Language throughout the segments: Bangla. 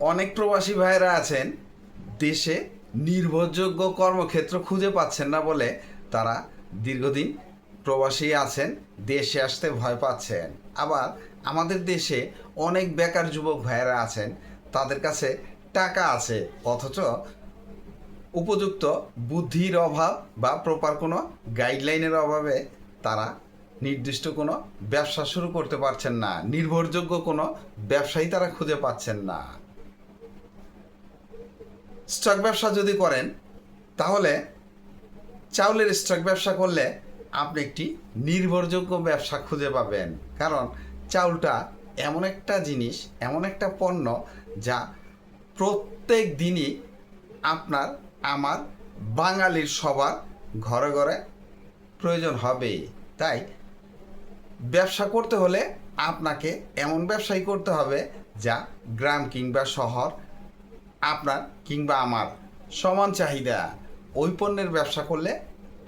অনেক প্রবাসী ভাইয়েরা আছেন, দেশে নির্ভরযোগ্য কর্মক্ষেত্র খুঁজে পাচ্ছেন না বলে তারা দীর্ঘদিন প্রবাসী আছেন, দেশে আসতে ভয় পাচ্ছেন। আবার আমাদের দেশে অনেক বেকার যুবক ভাইয়েরা আছেন, তাদের কাছে টাকা আছে, অথচ উপযুক্ত বুদ্ধির অভাব বা প্রপার কোনো গাইডলাইনের অভাবে তারা নির্দিষ্ট কোনো ব্যবসা শুরু করতে পারছেন না, নির্ভরযোগ্য কোনো ব্যবসায়ী তারা খুঁজে পাচ্ছেন না। স্টক ব্যবসা যদি করেন, তাহলে চাউলের স্টক ব্যবসা করলে আপনি একটি নির্ভরযোগ্য ব্যবসা খুঁজে পাবেন। কারণ চাউলটা এমন একটা জিনিস, এমন একটা পণ্য যা প্রত্যেক দিনই আপনার, আমার বাঙালির সবার ঘরে ঘরে প্রয়োজন হবে। তাই ব্যবসা করতে হলে আপনাকে এমন ব্যবসাই করতে হবে যা গ্রাম কিংবা শহর আপনার কিংবা আমার সমান চাহিদা। ওই পণ্যের ব্যবসা করলে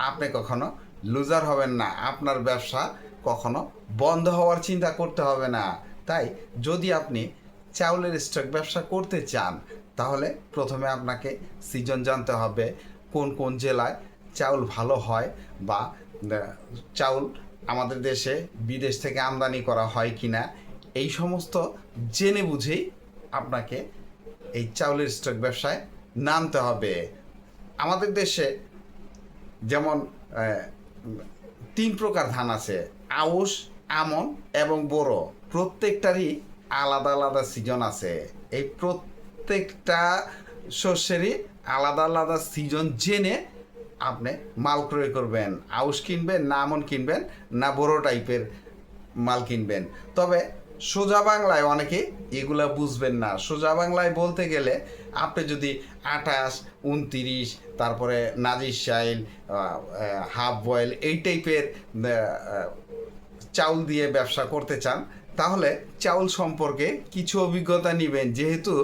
আপনি কখনো লুজার হবেন না। আপনার ব্যবসা কখনো বন্ধ হওয়ার চিন্তা করতে হবে না। তাই যদি আপনি চাউলের স্টক ব্যবসা করতে চান, তাহলে প্রথমে আপনাকে সিজন জানতে হবে, কোন কোন জেলায় চাউল ভালো হয় বা চাউল আমাদের দেশে বিদেশ থেকে আমদানি করা হয় কিনা, এই সমস্ত জেনে বুঝেই আপনাকে এই চাউলের স্টক ব্যবসায় নামতে হবে। আমাদের দেশে যেমন তিন প্রকার ধান আছে, আউশ, আমন এবং বোরো। প্রত্যেকটারই আলাদা আলাদা সিজন আছে। এই প্রত্যেকটা শস্যেরই আলাদা আলাদা সিজন জেনে আপনি মাল ক্রয় করবেন। আউশ কিনবেন না আমন কিনবেন না বোরো টাইপের মাল কিনবেন। তবে সোজা বাংলায় অনেকে এগুলা বুঝবেন না। সোজা বাংলায় বলতে গেলে আপনি যদি আঠাশ, উনতিরিশ, তারপরে নাজির শাইল হাফ বয়েল এই টাইপের চাউল দিয়ে ব্যবসা করতে চান, তাহলে চাউল সম্পর্কে কিছু অভিজ্ঞতা নেবেন। যেহেতু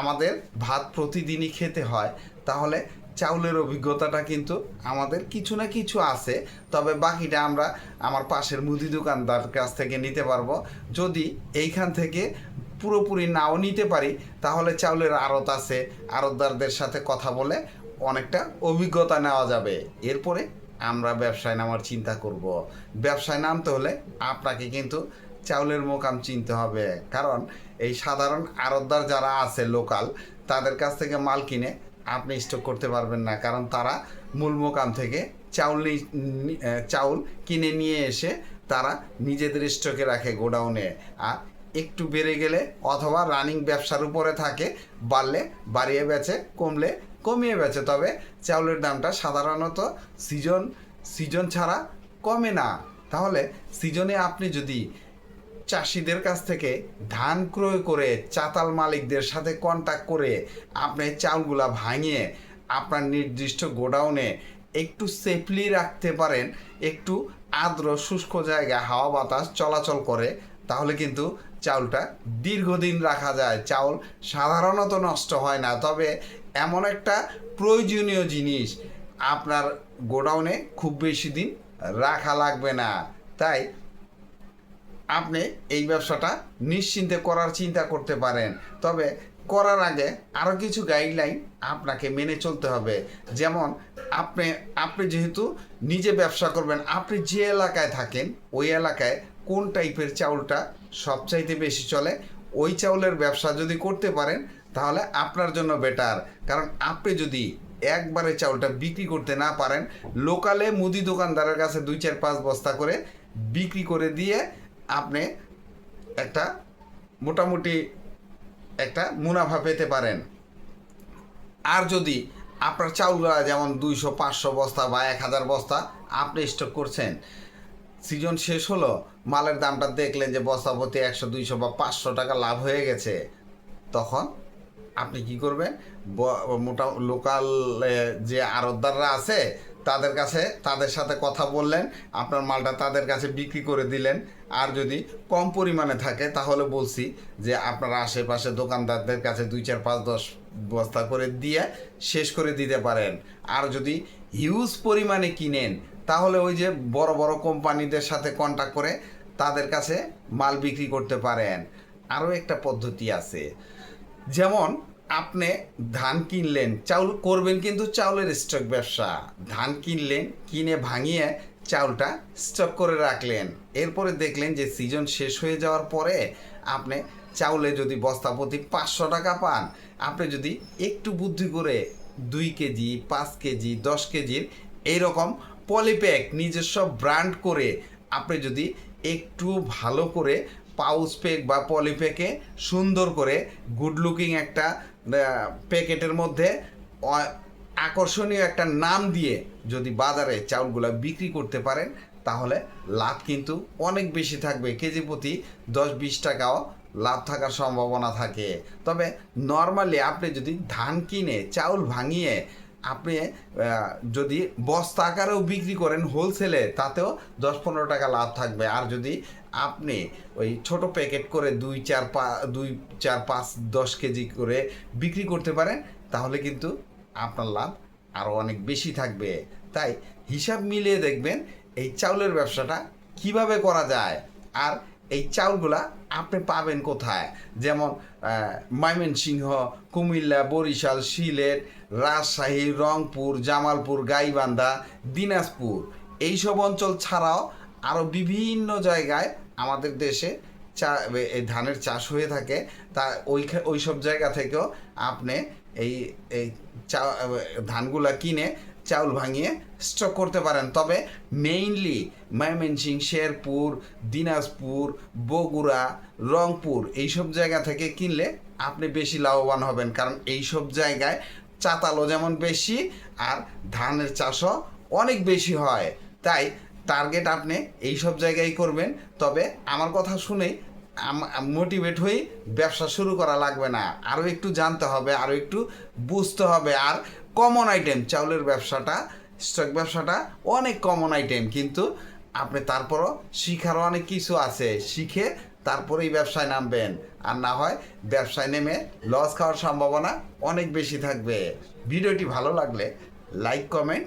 আমাদের ভাত প্রতিদিনই খেতে হয়, তাহলে চাউলের অভিজ্ঞতাটা কিন্তু আমাদের কিছু না কিছু আছে, তবে বাকিটা আমরা আমার পাশের মুদি দোকানদার কাছ থেকে নিতে পারব। যদি এইখান থেকে পুরোপুরি নাও নিতে পারি, তাহলে চাউলের আড়ত আছে, আড়তদারদের সাথে কথা বলে অনেকটা অভিজ্ঞতা নেওয়া যাবে। এরপরে আমরা ব্যবসায় নামার চিন্তা করব। ব্যবসায় নামতে হলে আপনাকে কিন্তু চাউলের মোকাম চিনতে হবে। কারণ এই সাধারণ আড়তদার যারা আছে লোকাল, তাদের কাছ থেকে মাল কিনে আপনি স্টক করতে পারবেন না। কারণ তারা মূল মোকাম থেকে চাউল চাউল কিনে নিয়ে এসে তারা নিজেদের স্টকে রাখে গোডাউনে। আর একটু বেড়ে গেলে অথবা রানিং ব্যবসার উপরে থাকে, বাড়লে বাড়িয়ে বেচে, কমলে কমিয়ে বেচে। তবে চাউলের দামটা সাধারণত সিজন সিজন ছাড়া কমে না। তাহলে সিজনে আপনি যদি চাষিদের কাছ থেকে ধান ক্রয় করে চাতাল মালিকদের সাথে কন্ট্যাক্ট করে আপনি চাউলগুলা ভাঙিয়ে আপনার নির্দিষ্ট গোডাউনে একটু সেফলি রাখতে পারেন, একটু আর্দ্র, শুষ্ক জায়গায় হাওয়া বাতাস চলাচল করে, তাহলে কিন্তু চাউলটা দীর্ঘদিন রাখা যায়। চাউল সাধারণত নষ্ট হয় না, তবে এমন একটা প্রয়োজনীয় জিনিস, আপনার গোডাউনে খুব বেশি দিন রাখা লাগবে না। তাই আপনি এই ব্যবসাটা নিশ্চিন্তে করার চিন্তা করতে পারেন। তবে করার আগে আরও কিছু গাইডলাইন আপনাকে মেনে চলতে হবে। যেমন আপনি আপনি যেহেতু নিজে ব্যবসা করবেন, আপনি যে এলাকায় থাকেন, ওই এলাকায় কোন টাইপের চাউলটা সবচাইতে বেশি চলে, ওই চাউলের ব্যবসা যদি করতে পারেন, তাহলে আপনার জন্য বেটার কারণ আপনি যদি একবারে চাউলটা বিক্রি করতে না পারেন, লোকালে মুদি দোকানদারের কাছে দুই চার পাঁচ বস্তা করে বিক্রি করে দিয়ে আপনি একটা মোটামুটি একটা মুনাফা পেতে পারেন। আর যদি আপনার চাউলগুলা যেমন দুইশো, পাঁচশো বস্তা বা এক হাজার বস্তা আপনি স্টক করছেন সিজন শেষ হলো, মালের দামটা দেখলেন যে বস্তা প্রতি একশো, দুইশো বা পাঁচশো টাকা লাভ হয়ে গেছে, তখন আপনি কি করবেন? মোটা লোকাল যে আড়তদাররা আছে তাদের কাছে তাদের সাথে কথা বললেন, আপনার মালটা তাদের কাছে বিক্রি করে দিলেন। আর যদি কম পরিমাণে থাকে, তাহলে বলছি যে আপনার আশেপাশে দোকানদারদের কাছে দুই চার পাঁচ দশ বস্তা করে দিয়ে শেষ করে দিতে পারেন। আর যদি হিউজ পরিমাণে কিনেন, তাহলে ওই যে বড় বড় কোম্পানিদের সাথে কন্ট্যাক্ট করে তাদের কাছে মাল বিক্রি করতে পারেন। আরও একটা পদ্ধতি আছে। যেমন আপনি ধান কিনলেন, চাউল করবেন কিন্তু চাউলের স্টক ব্যবসা। ধান কিনলেন, কিনে ভাঙিয়ে চাউলটা স্টক করে রাখলেন। এরপরে দেখলেন যে সিজন শেষ হয়ে যাওয়ার পরে আপনি চাউলে যদি বস্তা প্রতি পাঁচশো টাকা পান, আপনি যদি একটু বুদ্ধি করে দুই কেজি, পাঁচ কেজি, দশ কেজির এইরকম পলিপ্যাক নিজস্ব ব্র্যান্ড করে আপনি যদি একটু ভালো করে পাউচ প্যাক বা পলিপ্যাকে সুন্দর করে গুড লুকিং একটা প্যাকেটের মধ্যে আকর্ষণীয় একটা নাম দিয়ে যদি বাজারে চাউলগুলো বিক্রি করতে পারেন, তাহলে লাভ কিন্তু অনেক বেশি থাকবে। কেজি প্রতি দশ বিশ টাকাও লাভ থাকার সম্ভাবনা থাকে। তবে নর্মালি আপনি যদি ধান কিনে, চাউল ভাঙিয়ে আপনি যদি বস্তা আকারেও বিক্রি করেন হোলসেলে তাতেও দশ পনেরো টাকা লাভ থাকবে। আর যদি আপনি ওই ছোট প্যাকেট করে দুই চার পা, দুই চার পাঁচ দশ কেজি করে বিক্রি করতে পারেন, তাহলে কিন্তু আপনার লাভ আরও অনেক বেশি থাকবে। তাই হিসাব মিলিয়ে দেখবেন এই চাউলের ব্যবসাটা কীভাবে করা যায় আর এই চাউলগুলা আপনি পাবেন কোথায়? যেমন ময়মনসিংহ, কুমিল্লা, বরিশাল, সিলেট, রাজশাহী, রংপুর, জামালপুর, গাইবান্ধা, দিনাজপুর। এইসব অঞ্চল ছাড়াও আরও বিভিন্ন জায়গায় আমাদের দেশে চা এই ধানের চাষ হয়ে থাকে, তা ওই ওই সব জায়গা থেকেও আপনি এই এই চা ধানগুলা কিনে চাউল ভাঙিয়ে স্টক করতে পারেন। তবে মেইনলি ময়মনসিং, শেরপুর, দিনাজপুর, বগুড়া, রংপুর এইসব জায়গা থেকে কিনলে আপনি বেশি লাভবান হবেন। কারণ এইসব জায়গায় চাতালও যেমন বেশি আর ধানের চাষও অনেক বেশি হয়। তাই টার্গেট আপনি এইসব জায়গায় করবেন। তবে আমার কথা শুনেই মোটিভেট হয়ে ব্যবসা শুরু করা লাগবে না। আরও একটু জানতে হবে, আরও একটু বুঝতে হবে। আর কমন আইটেম চাউলের ব্যবসাটা স্টক ব্যবসাটা অনেক কমন আইটেম কিন্তু আপনি তারপরও শিখারও অনেক কিছু আছে। শিখে তারপরে এই ব্যবসায় নামবেন। আর না হয় ব্যবসায় নেমে লস খাওয়ার সম্ভাবনা অনেক বেশি থাকবে। ভিডিওটি ভালো লাগলে লাইক কমেন্ট